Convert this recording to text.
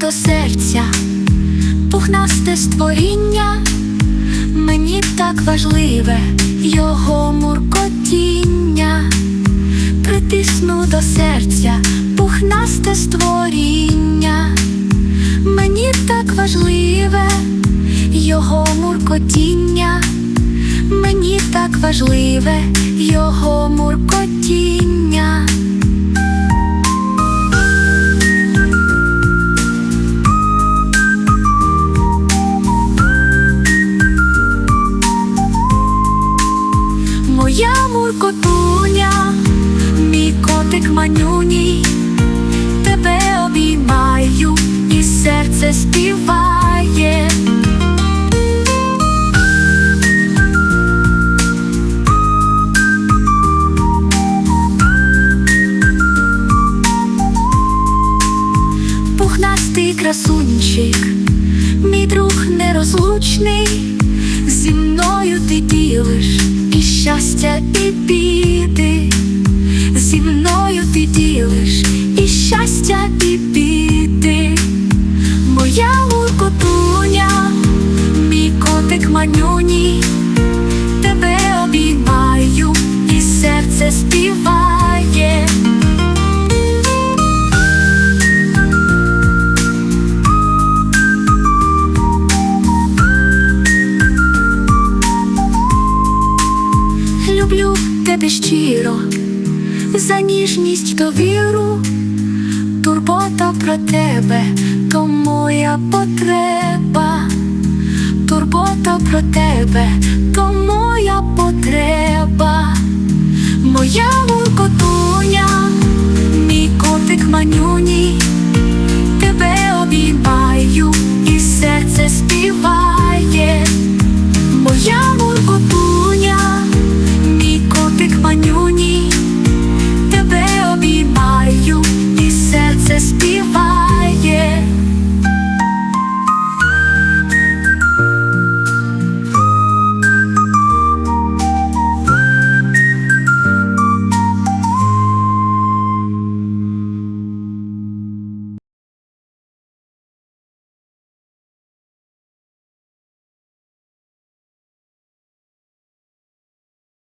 до серця, пухнасте створіння, мені так важливе його муркотіння, притисну до серця, пухнасте створіння, мені так важливе його муркотіння, мені так важливе його муркотіння. Моя муркотуня, мій котик манюній, тебе обіймаю, і серце співає. Пухнастий красунчик, мій друг нерозлучний, зі мною ти ділиш щастя, і біди, зі мною ти ділиш і щастя, і біди, моя лукотуня, мій котик манюній, тебе щиро, за ніжність та віру, турбота про тебе, то моя потреба, турбота про тебе, то моя потреба, моя муркотуня,